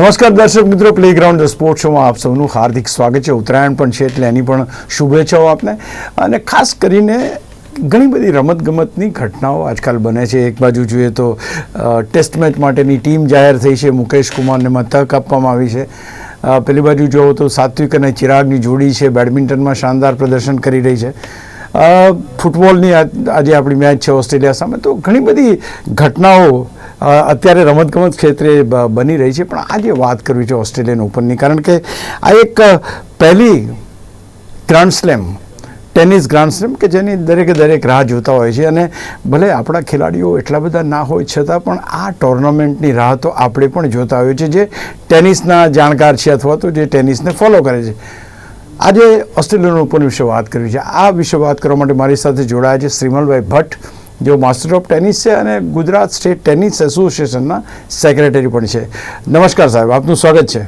નમસ્કાર દર્શક મિત્રો પ્લેગ્રાઉન્ડ સ્પોર્ટ શોમાં આપ સૌનું હાર્દિક સ્વાગત છે. ઉત્તરાયણ પણ છે એટલે એની પણ શુભેચ્છાઓ આપને. અને ખાસ કરીને ઘણી બધી રમતગમતની ઘટનાઓ આજકાલ બને છે. એક બાજુ જોઈએ તો ટેસ્ટ મેચ માટેની ટીમ જાહેર થઈ છે. મુકેશ કુમારને એમાં તક આપવામાં આવી છે. પેલી બાજુ જુઓ તો સાત્વિક અને ચિરાગની જોડી છે. બેડમિન્ટનમાં શાનદાર પ્રદર્શન કરી રહી છે. ફૂટબોલની આજ- આપણી મેચ છે ઓસ્ટ્રેલિયા સામે. તો ઘણી બધી ઘટનાઓ અત્યારે રમતગમત ક્ષેત્રે બની રહી છે. પણ આજે વાત કરવી છે ઓસ્ટ્રેલિયન ઓપનની, કારણ કે આ એક પહેલી grand slam tennis grand slam કે જેની દરેકે દરેક રાહ જોતા હોય છે. અને ભલે આપણા ખેલાડીઓ એટલા બધા ના હોય છતાં પણ આ ટુર્નામેન્ટની રાહ તો આપણે પણ જોતા હોઈએ છીએ, જે ટેનિસના જાણકાર છે અથવા તો જે ટેનિસને ફોલો કરે છે. આજે ઓસ્ટ્રેલિયન ઓપન વિશે વાત કરવી છે. આ વિશે વાત કરવા માટે મારી સાથે જોડાયા છે શ્રીમલભાઈ ભટ્ટ જેઓ માસ્ટર ઓફ ટેનિસ છે અને ગુજરાત સ્ટેટ ટેનિસ એસોસિએશનના સેક્રેટરી પણ છે. નમસ્કાર સાહેબ આપનું સ્વાગત છે.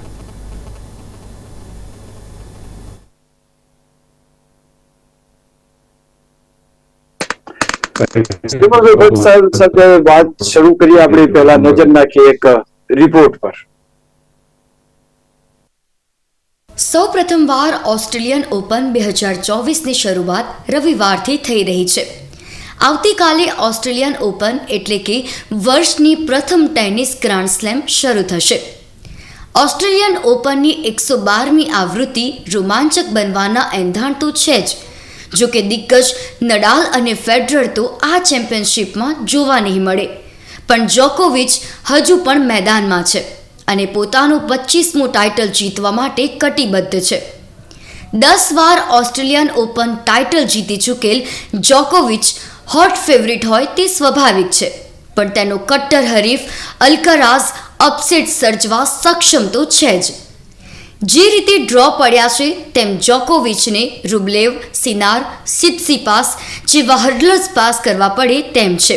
સાથે વાત શરૂ કરીએ આપણે પહેલા નજર નાખીએ એક રિપોર્ટ પર. સૌ પ્રથમવાર ઓસ્ટ્રેલિયન ઓપન બે હજાર ચોવીસની શરૂઆત રવિવારથી થઈ રહી છે. આવતીકાલે ઓસ્ટ્રેલિયન ઓપન એટલે કે વર્ષની પ્રથમ ટેનિસ ગ્રાન્ડ સ્લેમ શરૂ થશે. ઓસ્ટ્રેલિયન ઓપનની એકસો બારમી આવૃત્તિ રોમાંચક બનવાના એંધાણ તો છે જ. જો કે દિગ્ગજ નડાલ અને ફેડરર તો આ ચેમ્પિયનશિપમાં જોવા નહીં મળે. પણ જોકોવિચ હજુ પણ મેદાનમાં છે અને પોતાનું પચીસમું ટાઇટલ જીતવા માટે કટિબદ્ધ છે. દસ વાર ઓસ્ટ્રેલિયન ઓપન ટાઇટલ જીતી ચૂકેલ જોકોવિચ હોટ ફેવરિટ હોય તે સ્વાભાવિક છે, પણ તેનો કટ્ટર હરીફ અલ્કરાઝ અપસેટ સર્જવા સક્ષમ તો છે જ. જે રીતે ડ્રો પડ્યા છે, તેમ જોકોવિચને રૂબલેવ સિનાર સિત્સિપાસ જેવા હર્ડલર્સ પાસ કરવા પડે તેમ છે.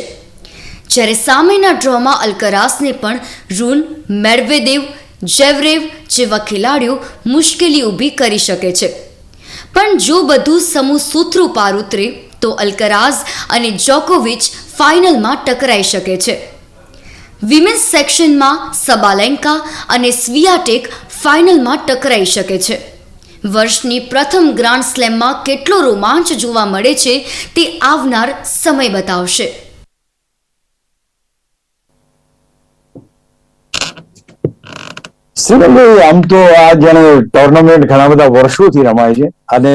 જ્યારે સામેના ડ્રોમાં અલ્કરાસને પણ રૂન મેડવેદેવ જેવરેવ જેવા ખેલાડીઓ મુશ્કેલી ઊભી કરી શકે છે. પણ જો બધું સમૂહ સૂત્રું પાર ઉતરે તો અલ્કરાઝ અને જોકોવિચ ફાઇનલમાં ટકરાઈ શકે છે. વિમેન્સ સેક્શનમાં સબાલેન્કા અને સ્વિયાટેક ફાઇનલમાં ટકરાઈ શકે છે. વર્ષની પ્રથમ ગ્રાન્ડ સ્લેમમાં કેટલો રોમાંચ જોવા મળે છે તે આવનાર સમય બતાવશે. શ્રીમલભાઈ આમ તો આ જેને ટુર્નામેન્ટ ઘણા બધા વર્ષોથી રમાય છે અને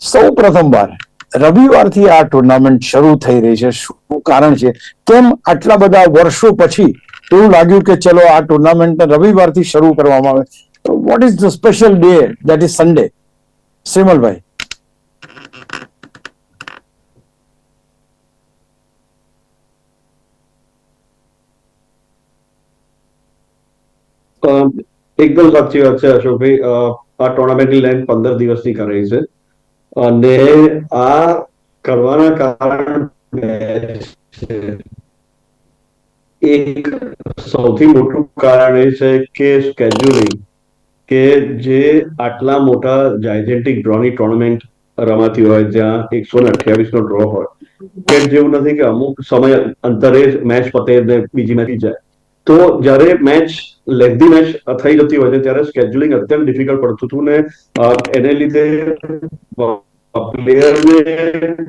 સૌ પ્રથમવાર રવિવારથી આ ટુર્નામેન્ટ શરૂ થઈ રહી છે. શું કારણ છે? કેમ આટલા બધા વર્ષો પછી એવું લાગ્યું કે ચલો આ ટુર્નામેન્ટ રવિવારથી શરૂ કરવામાં આવે? તો what is the special day that is Sunday Shrimalbhai. એકદમ સાચી વાત છે, અશોકભાઈ. આ ટુર્નામેન્ટની લેન્થ પંદર દિવસની કરાઈ છે. અને આ કરવાના કારણ એક સૌથી મોટું કારણ એ છે કે સ્કેડ્યુલિંગ કે જે આટલા મોટા જાયજેન્ટિક ડ્રોની ટુર્નામેન્ટ રમાતી હોય, જ્યાં એકસો ને અઠ્યાવીસ નો ડ્રો હોય, કે જેવું નથી કે અમુક સમય અંતરે મેચ પતે ને બીજી મેચ જાય. તો જ્યારે મેચ લેન્ધી મેચ થઈ જતી હોય છે, ત્યારે સ્કેડ્યુલિંગ અત્યંત ડિફિકલ્ટ પડતું હતું ને એને લીધે પ્લેયરને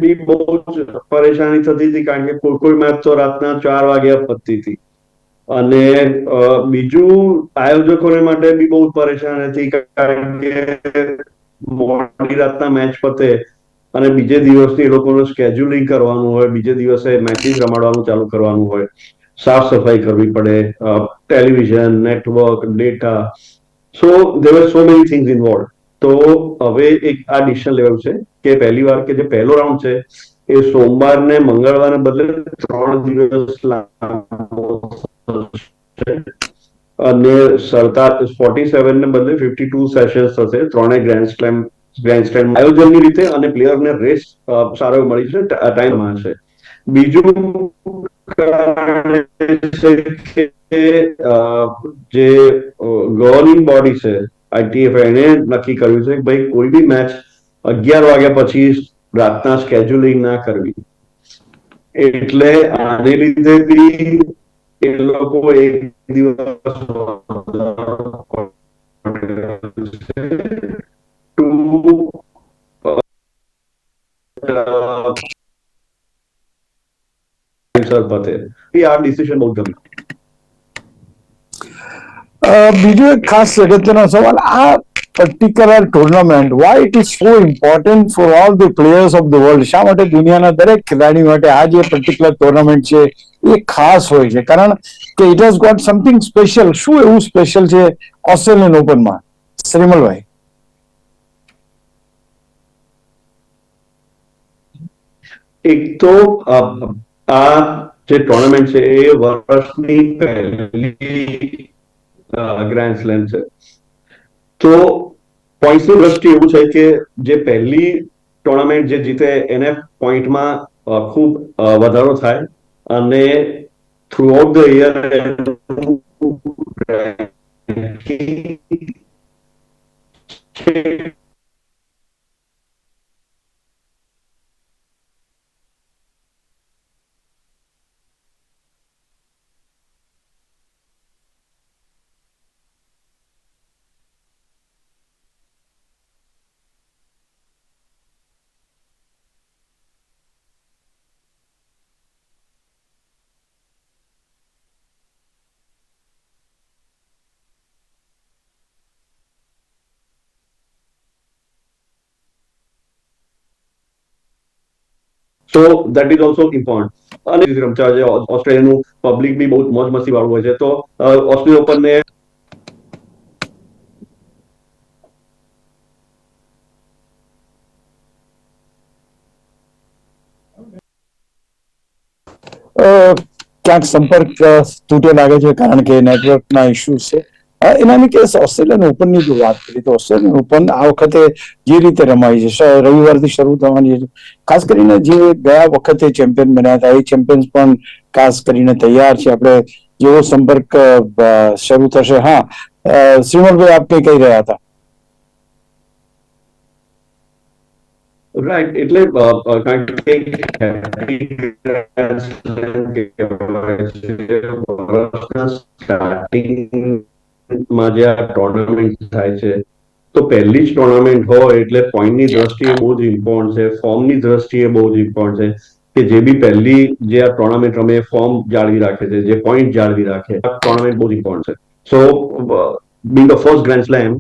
બી બહુ જ પરેશાની થતી હતી, કારણ કે કોઈ કોઈ મેચ તો રાતના ચાર વાગ્યા પતતી હતી. અને બીજું આયોજકોને માટે બી બહુ પરેશાન હતી, કારણ કે મોડી રાતના મેચ પતે અને બીજે દિવસથી એ લોકોનું સ્કેડ્યુલિંગ કરવાનું હોય, બીજે દિવસે મેચિસ રમાડવાનું ચાલુ કરવાનું હોય. સાફ સફાઈ કરવી પડે television network data so there so many things involve તો હવે એક આ ડિસિઝન લેવું છે કે પહેલી વાર કે જે પહેલો રાઉન્ડ છે, એ સોમવાર ને મંગળવારને બદલે ત્રણ દિવસ અને સરદાર ફોર્ટી સેવન ને બદલે ફિફ્ટી ટુ સેશન્સ થશે, ત્રણેય ગ્રેન્ડ સ્લેમ ગ્રેન્ડ સ્લેમ આયોજનની રીતે અને પ્લેયરને રેસ સારો મળી છે ટાઈમમાં છે બીજું છે કે જે ગવર્નિંગ બોડી છે આઈટીએફ એને નક્કી કર્યું છે કે ભાઈ કોઈ બી મેચ અગિયાર વાગ્યા પછી રાતના સ્કેડ્યુલિંગ ના કરવી. એટલે આને લીધે બી એ લોકો એક દિવસ ટુ એ આ ડિસિઝન બહુ ગમ્યું બીજો એક ખાસ અગત્યનો સવાલ આ particular tournament why it is so important for all the players of the world શા માટે દુનિયાના દરેક ખેલાડી માટે આ જે પર્ટિક્યુલર ટુર્નામેન્ટ છે એ ખાસ હોય છે? કારણ કે it has got something special શું એવું સ્પેશિયલ છે ઓસ્ટ્રેલિયન ઓપનમાં શ્રીમલભાઈ. એક તો આ જે ટુર્નામેન્ટ છે, એ વર્ષની પહેલી ગ્રાન્ડ સ્લેમ છે. તો પોઈન્ટ્સની દ્રષ્ટિ એવું છે કે જે પહેલી ટુર્નામેન્ટ જે જીતે, એને પોઈન્ટમાં ખૂબ વધારો થાય અને throughout the year so that is also important અને રમતા છે ઓસ્ટ્રેલિયાનું પબ્લિક બી બહુ મોજ મસ્તી વાળું હોય છે. તો ઓસ્ટ્રેલિયા ઓપન ને અ, ક્યાંક સંપર્ક તૂટે લાગે છે કારણ કે નેટવર્કના ઇસ્યુ છે. અ, એનાની કેસ ઓસ્ટ્રેલિયન ઓપનની જો વાત કરી તો ઓસ્ટ્રેલિયન ઓપન આ વખતે જે રીતે રમાઈ છે રવિવારથી શરૂ થવાની છે. ખાસ કરીને જે ગયા વખતે ચેમ્પિયન બન્યા હતા એ ચેમ્પિયન્સ પણ ખાસ કરીને તૈયાર છે. આપણે જેવો સંપર્ક શરૂ થશે. હા અ, શ્રીમલભાઈ આપ કઈ કહી રહ્યા હતા? રાઈટ એટલે કારણ કે સ્ટાર્ટિંગમાં જે આ ટુર્નામેન્ટ થાય છે તો પહેલી જ ટુર્નામેન્ટ હોય એટલે પોઈન્ટની દ્રષ્ટિએ બહુ જ ઇમ્પોર્ટન્ટ છે ફોર્મની દ્રષ્ટિએ બહુ જ ઇમ્પોર્ટન્ટ છે કે જે બી પહેલી જે આ ટુર્નામેન્ટ રમે ફોર્મ જાળવી રાખે છે જે પોઈન્ટ જાળવી રાખે આ ટુર્નામેન્ટ બહુ જ ઇમ્પોર્ટન્ટ છે. So being the first grand slam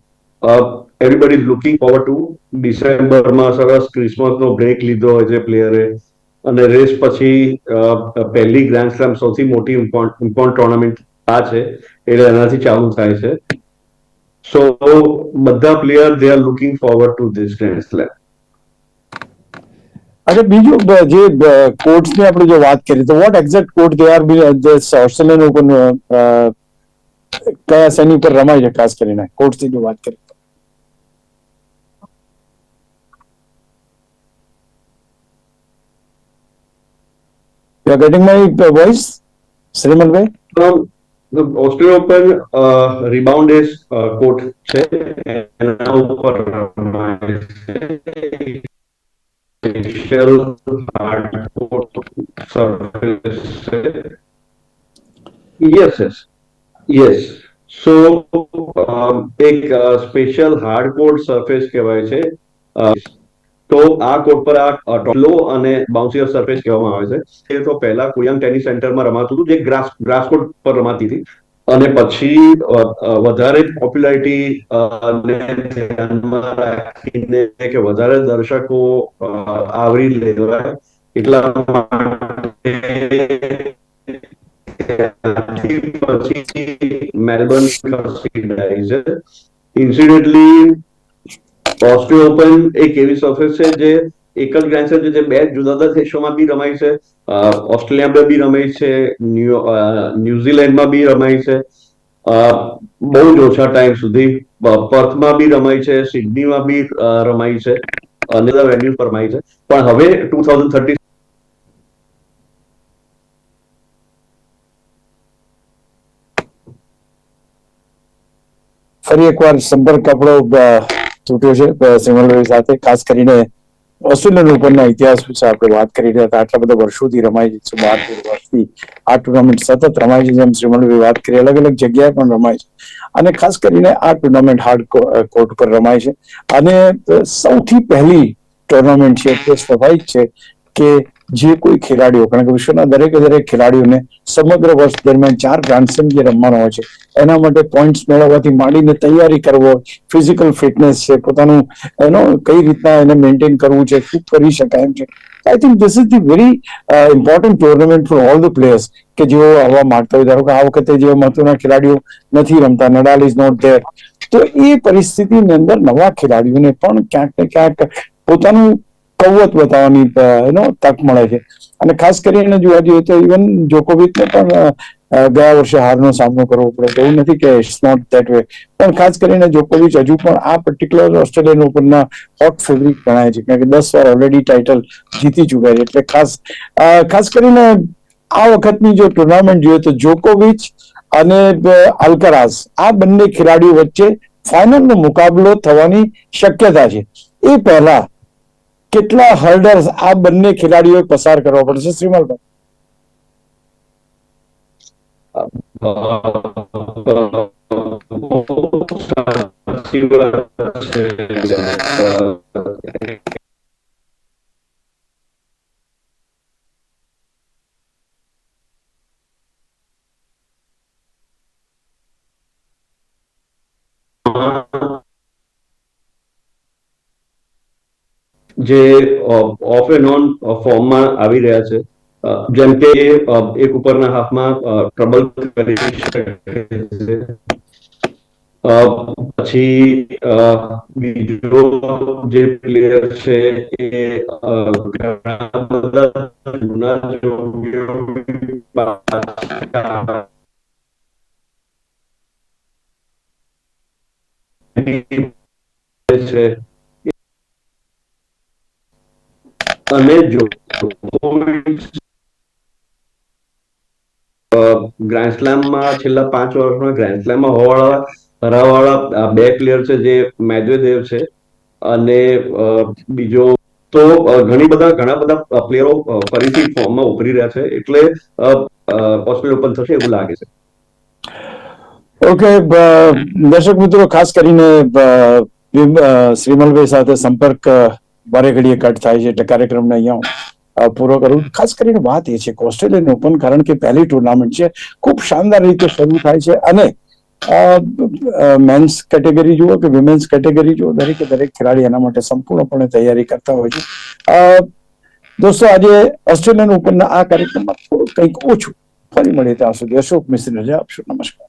everybody is looking forward to ડિસેમ્બરમાં સરસ ક્રિસમસનો બ્રેક લીધો હોય છે પ્લેયરે અને રેસ પછી પહેલી ગ્રાન્ડ સ્લેમ સૌથી મોટી ઇમ્પોર્ટન્ટ ટુર્નામેન્ટ આ છે એટલે એનાથી ચાલુ થાય છે સો બધા player they are looking forward to this grand slam અચ્છા બીજું બ- જે કોર્ટ્સની આપણે જો વાત કરીએ તો what exact court they are Australian Open કયા શેની પર રમાય છે ખાસ કરીને કોર્ટ્સની જો વાત કરી. You are getting my voice, Srimanbhai? Australian Open rebound ace court છે એના ઉપર રમાય છે સ્પેશિયલ હાર્ડ કોર્ટ સરફેસ છે યસ યસ યસ સો એક સ્પેશિયલ હાર્ડ કોર્ટ સરફેસ કહેવાય છે અ, તો આ કોર્ટ પર આ ટોલો અને બાઉન્સિયર સરફેસ કહેવામાં આવે છે. એ તો પહેલા કુયંગ ટેનિસ સેન્ટરમાં રમાતું હતું, જે ગ્રાસ ગ્રાસ કોર્ટ પર રમાતી હતી. અને પછી વધારે પોપ્યુલારિટી રાખીને કે વધારે દર્શકો આવરી લેવાય એટલા પછી મેલબર્ન ઇન્સિડન્ટલી ઓસ્ટ્રેલિયન ઓપન એક એવી સરફેસ છે જે એક જ ગ્રાન્ડ છે જે બે જુદા જુદા દેશોમાં બી રમાય છે. ઓસ્ટ્રેલિયામાં બી રમાય છે ન્યૂ ન્યુઝીલેન્ડમાં બી રમાય છે. બહુ જ ઓછા ટાઈમ સુધી. પર્થમાં બી રમાય છે સિડનીમાં બી રમાય છે. અને બધા વેન્યુ પર રમાય છે. પણ હવે ટુ થાઉઝન્ડ થર્ટી ફરી એકવાર સંપર્ક આપણો તૂટ્યો છે. સિમલભાઈ સાથે ખાસ કરીને ઓસ્ટ્રેલિયન ઓપનના ઇતિહાસ વિશે આપણે વાત કરી રહ્યા હતા. આટલા બધા વર્ષોથી રમાય છે બાર તેર વર્ષથી. આ ટુર્નામેન્ટ સતત રમાય છે, જેમ શ્રીમણભાઈ વાત કરી, અલગ અલગ જગ્યાએ પણ રમાય છે. અને ખાસ કરીને આ ટુર્નામેન્ટ હાર્ડ કોર્ટ પર રમાય છે. અને સૌથી પહેલી ટુર્નામેન્ટ છે તે સ્વાભાવિક છે કે જે કોઈ ખેલાડીઓ, કારણ કે વિશ્વના દરેકે દરેક ખેલાડીઓને સમગ્ર વર્ષ દરમિયાન ચાર ગ્રાન્ડ જે રમવાનો હોય છે, એના માટે પોઈન્ટ્સ મેળવવાથી માંડીને તૈયારી કરવો ફિઝિકલ ફિટનેસ છે, પોતાનું એનો કઈ રીતના એને મેન્ટેન કરવું છે, શું કરી શકાય એમ છે. I think this is the very important tournament for all the players કે જેઓ આવવા માંગતા હોય. ધારો કે આ વખતે જેવા મહત્વના ખેલાડીઓ નથી રમતા, નડાલ ઇઝ નોટ ધેર તો એ પરિસ્થિતિની અંદર નવા ખેલાડીઓને પણ ક્યાંક ને ક્યાંક પોતાનું કવત બતાવવાની એનો તક મળે છે. અને ખાસ કરીને જોવા જઈએ તો ઇવન જોકોવિચને પણ ગયા વર્ષે હારનો સામનો કરવો પડ્યો એવું નથી કે ઇટ્સ નોટ ધેટ વે પણ ખાસ કરીને જોકોવિચ હજુ પણ આ પર્ટિક્યુલર ઓસ્ટ્રેલિયન ઓપનના હોટ ફેવરિટ ગણાય છે. કારણ કે દસ વાર ઓલરેડી ટાઇટલ જીતી ચુક્યા છે. એટલે ખાસ ખાસ કરીને આ વખતની જો ટુર્નામેન્ટ જોઈએ તો જોકોવિચ અને અલ્કરાઝ આ બંને ખેલાડીઓ વચ્ચે ફાઇનલનો મુકાબલો થવાની શક્યતા છે. એ પહેલા કેટલા હર્ડર્સ આ બંને ખેલાડીઓએ પસાર કરવા પડશે શ્રીમલભાઈ સાચી વાત છે. જે ઓફ એન્ડ ઓન ફોર્મમાં આવી રહ્યા છે. જેમ કે એક ઉપરના હાફમાં ટ્રબલ કરી શકે પછી બીજો જે પ્લેયર છે એ છે અને જો ગ્રાન્ડ સ્લેમમાં છેલ્લા પાંચ વર્ષમાં ગ્રાન્ડ સ્લેમમાં હોવાવાળા હરાવાવાળા બે પ્લેયર છે જે મેદવેદેવ છે અને બીજો તો ઘણી બધા ઘણા બધા પ્લેયરો ફરીથી ફોર્મમાં ઉભરી રહ્યા છે એટલે અ, ઓપન થશે એવું લાગે છે. ઓકે દર્શક મિત્રો ખાસ કરીને શ્રીમલભાઈ સાથે સંપર્ક અ, ઘડીએ કટ થાય છે એટલે કાર્યક્રમને અહીંયા પૂરો કરું. ખાસ કરીને વાત એ છે કે ઓસ્ટ્રેલિયન ઓપન કારણ કે પહેલી ટુર્નામેન્ટ છે ખૂબ શાનદાર રીતે શરૂ થાય છે. અને મેન્સ કેટેગરી જુઓ કે વિમેન્સ કેટેગરી જુઓ દરેકે દરેક ખેલાડી એના માટે સંપૂર્ણપણે તૈયારી કરતા હોય છે. દોસ્તો આજે ઓસ્ટ્રેલિયન ઓપનના આ કાર્યક્રમમાં કંઈક ઓછું ફરી મળીએ ત્યાં સુધી. અશોક મિશ્રી રજા આપશો. નમસ્કાર.